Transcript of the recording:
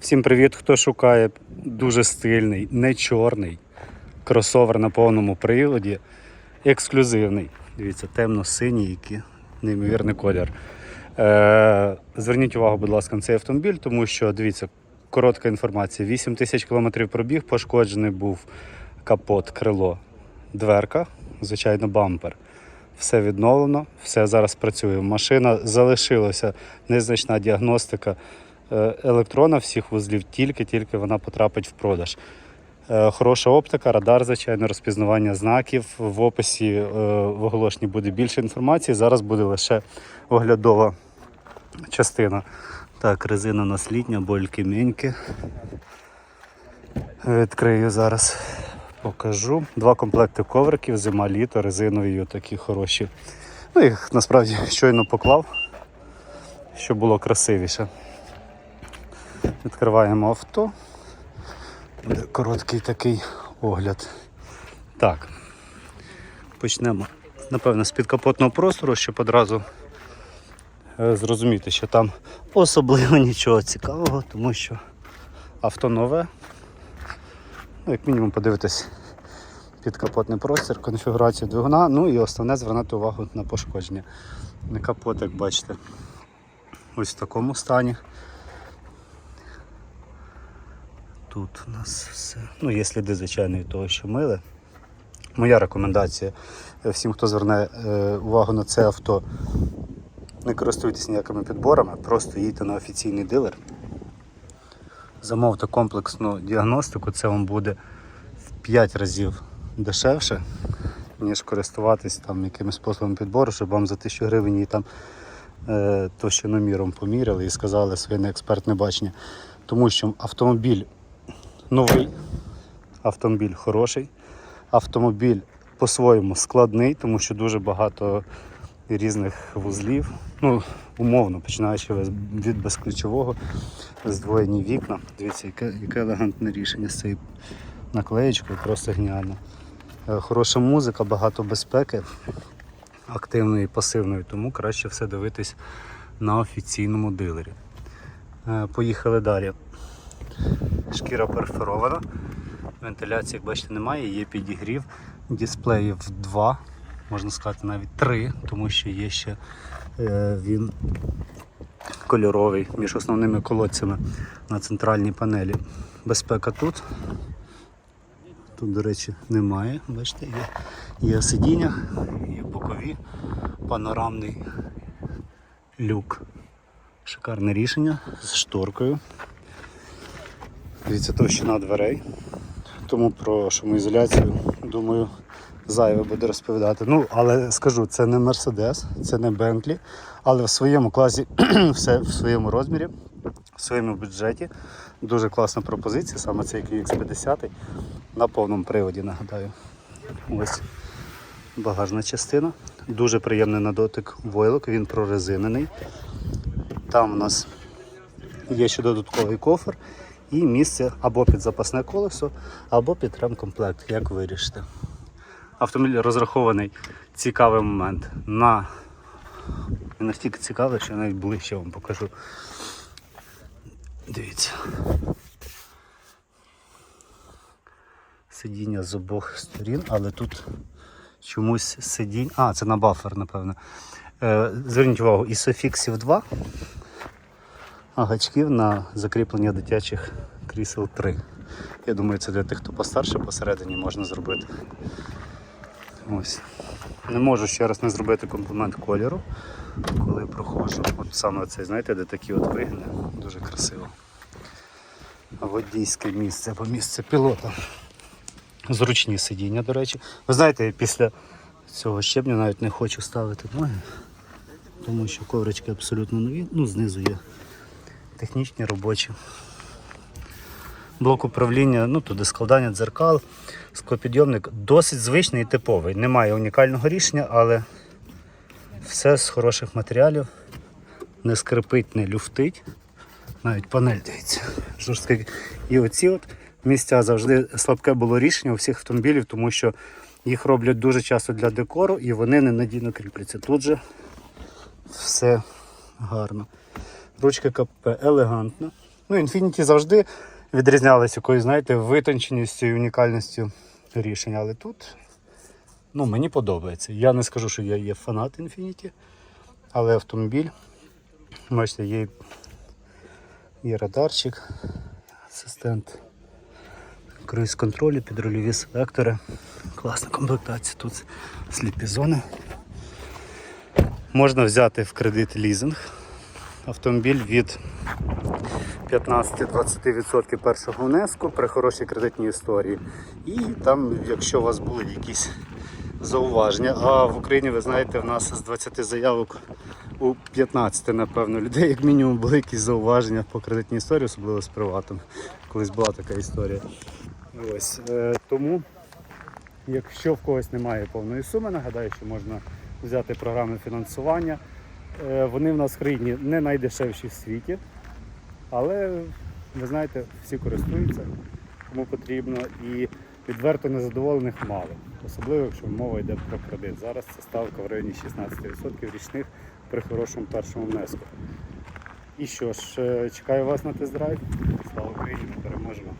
Всім привіт, хто шукає дуже стильний, не чорний кросовер на повному приводі. Ексклюзивний. Дивіться, темно-синій, який неймовірний колір. Е, зверніть увагу, будь ласка, на цей автомобіль, тому що дивіться, коротка інформація: 8 тисяч кілометрів пробіг, пошкоджений був капот, крило, дверка, звичайно, бампер. Все відновлено, все зараз працює. Машина залишилася незначна діагностика електрона всіх вузлів, тільки-тільки вона потрапить в продаж. Е, Хороша оптика, радар, звичайно, розпізнавання знаків. В описі е, в оголошенні буде більше інформації. Зараз буде лише оглядова частина. Так, резина наслідня, больки меньки. Відкрию зараз, покажу. Два комплекти ковриків, зима літо, резинові такі хороші. Ну, їх насправді щойно поклав, щоб було красивіше. Відкриваємо авто. Буде короткий такий огляд. Так. Почнемо, напевно, з підкапотного простору, щоб одразу е, зрозуміти, що там особливо нічого цікавого, тому що авто нове. Ну, як мінімум подивитись підкапотний простір, конфігурацію двигуна, ну і основне звернути увагу на пошкодження. Капот, як бачите, ось в такому стані. Тут у нас все. Ну, є сліди, звичайно, від того, що мили. Моя рекомендація е, всім, хто зверне е, увагу на це авто, не користуйтесь ніякими підборами, просто їдьте на офіційний дилер. Замовте комплексну діагностику, це вам буде в 5 разів дешевше, ніж користуватись там якимось способом підбору, щоб вам за 1000 гривень її там е, товщиноміром поміряли і сказали своє неекспертне бачення. Тому що автомобіль новий, автомобіль хороший, автомобіль по-своєму складний, тому що дуже багато різних вузлів. Ну, умовно, починаючи від безключового, здвоєні вікна. Дивіться, яке, яке елегантне рішення з цією наклеєчкою, просто геніально. Е, Хороша музика, багато безпеки, активної і пасивної, тому краще все дивитись на офіційному дилері. Е, Поїхали далі. Шкіра перфорована. Вентиляції, як бачите, немає, є підігрів. Дисплеїв два, можна сказати, навіть три, тому що є ще е, він кольоровий між основними колодцями на центральній панелі. Безпека тут. Тут, до речі, немає. Бачите, є, є сидіння, є бокові, панорамний люк. Шикарне рішення з шторкою. Дивіться, товщина дверей. Тому про шумоізоляцію, думаю, зайве буде розповідати. Ну, але скажу, це не Mercedes, це не Bentley, але в своєму класі, все в своєму розмірі, в своєму бюджеті. Дуже класна пропозиція, саме цей QX50 на повному приводі, нагадаю. Ось багажна частина. Дуже приємний на дотик войлок, він прорезинений. Там у нас є ще додатковий кофр і місце або під запасне колесо, або під ремкомплект, як вирішите. Автомобіль розрахований цікавий момент на не настільки цікавий, що я навіть ближче вам покажу. Дивіться. Сидіння з обох сторін, але тут чомусь сидінь. А, це на бафер, напевно. Е, Зверніть увагу, ісофіксів 2, а гачків на закріплення дитячих крісел 3. Я думаю, це для тих, хто постарше посередині можна зробити. Ось. Не можу ще раз не зробити комплімент кольору, коли проходжу. От саме цей, знаєте, де такі от вигини. Дуже красиво. Водійське місце або місце пілота. Зручні сидіння, до речі. Ви знаєте, після цього щебня навіть не хочу ставити ноги, тому що коврички абсолютно нові, ну знизу є технічні робочі. Блок управління, ну туди складання дзеркал, склопідйомник досить звичний і типовий. Немає унікального рішення, але все з хороших матеріалів. Не скрипить, не люфтить. Навіть панель дивіться. Жорстка. І оці от місця завжди слабке було рішення у всіх автомобілів, тому що їх роблять дуже часто для декору і вони ненадійно кріпляться. Тут же все гарно. Ручка КП елегантна. Ну, Infiniti завжди відрізнялися якоюсь, знаєте, витонченістю і унікальністю рішення. Але тут ну, мені подобається. Я не скажу, що я є фанат Infiniti, але автомобіль, бачите, є, є радарчик, асистент круїз контролю, підрульові селектори. Класна комплектація. Тут сліпі зони. Можна взяти в кредит лізинг. Автомобіль від 15-20% першого внеску при хорошій кредитній історії. І там, якщо у вас були якісь зауваження, а в Україні, ви знаєте, в нас з 20 заявок у 15, напевно, людей, як мінімум, були якісь зауваження по кредитній історії, особливо з приватом. Колись була така історія. Ось, е, тому, якщо в когось немає повної суми, нагадаю, що можна взяти програми фінансування. Е, Вони в нас в країні не найдешевші в світі, але ви знаєте, всі користуються, кому потрібно, і відверто незадоволених мало. Особливо, якщо мова йде про кредит. Зараз це ставка в районі 16% річних при хорошому першому внеску. І що ж, е, чекаю вас на тест-драйв. Слава Україні, ми переможемо!